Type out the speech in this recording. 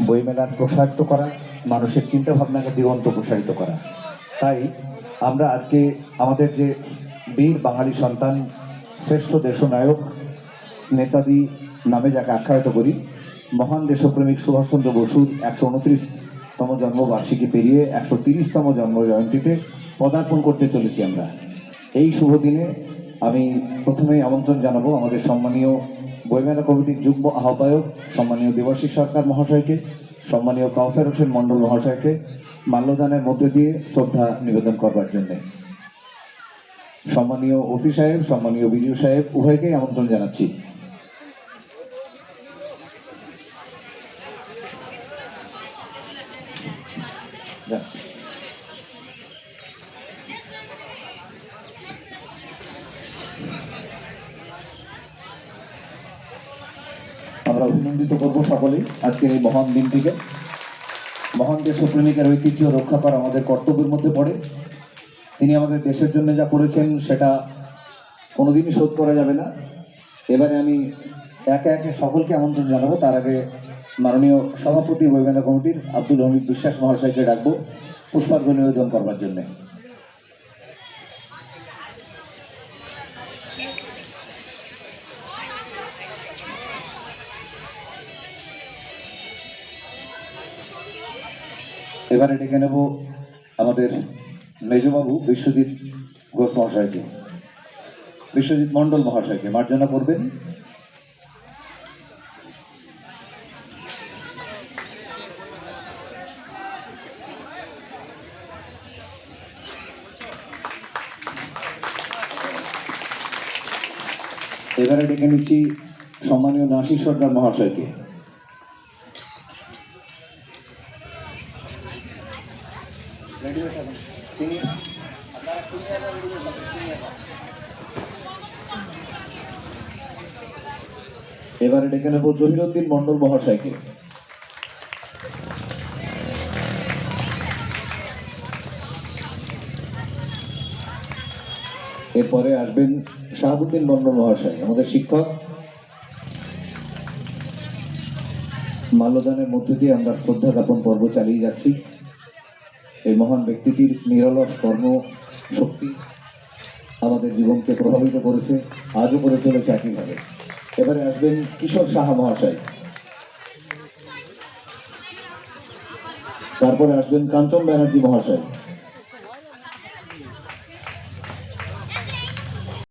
বইমেলার প্রসারিত করা, মানুষের চিন্তাভাবনাকে দিগন্ত প্রসারিত করা। তাই আমরা আজকে আমাদের যে বীর বাঙালি সন্তান, শ্রেষ্ঠ দেশনায়ক, নেতাজি নামে যাকে আখ্যায়িত করি, মহান দেশপ্রেমিক সুভাষচন্দ্র বসুর একশো উনত্রিশতম জন্মবার্ষিকী পেরিয়ে একশো তিরিশতম জন্ম জয়ন্তীতে পদার্পণ করতে চলেছি আমরা। এই শুভ দিনে আমি প্রথমেই আমন্ত্রণ জানাব আমাদের সম্মানীয় বইমেলা কমিটির যুগ্ম আহ্বায়ক, সম্মানীয় দেবাশিস সরকার মহাশয়কে, সম্মানীয় কাউসার হোসেন মণ্ডল মহাশয়কে মাল্যদানের মধ্যে দিয়ে শ্রদ্ধা নিবেদন করবার জন্যে সম্মানীয় ওসি সাহেব, সম্মানীয় বিডিও সাহেব উভয়কেই আমন্ত্রণ জানাচ্ছি যান। আমরা অভিনন্দিত করব সকলেই আজকের এই মহান দিনটিকে। মহান দেশপ্রেমিকের ঐতিহ্য রক্ষা করা আমাদের কর্তব্যের মধ্যে পড়ে। তিনি আমাদের দেশের জন্য যা করেছেন, সেটা কোনোদিনই শোধ করা যাবে না। এবারে আমি একে একে সকলকে আমন্ত্রণ জানাব। তার আগে মাননীয় সভাপতি বৈমেলা কমিটির আব্দুল হামিদ বিশ্বাস মহাশয়কে ডাকবো পুষ্পার্ঘ নিবেদন করবার জন্য। এবারে ডেকে নেব আমাদের মেজবাবু বিশ্বজিৎ ঘোষ মহাশয়কে। বিশ্বজিৎ মণ্ডল মহাশয়কে। মার্জনা করবেন? এবারে ডেকে নিচ্ছি সম্মানীয় নাসির সর্দার মহাশয়কে। এবারে ডেকে নেব জহিরুদ্দিন মন্ডল মহাশয়কে। এরপরে আসবেন শাহাবুদ্দিন মন্ডল মহাশয়, আমাদের শিক্ষক। মাল্যদানের মধ্যে দিয়ে আমরা শ্রদ্ধা জ্ঞাপন পর্ব চালিয়ে যাচ্ছি। এই মহান ব্যক্তিটির নিরলস কর্ম শক্তি আমাদের জীবনকে প্রভাবিত করেছে, আজও করে চলেছে একইভাবে। এবারে আসবেন কিশোর সাহা মহাশয়। তারপরে আসবেন কাঞ্চন ব্যানার্জি মহাশয়।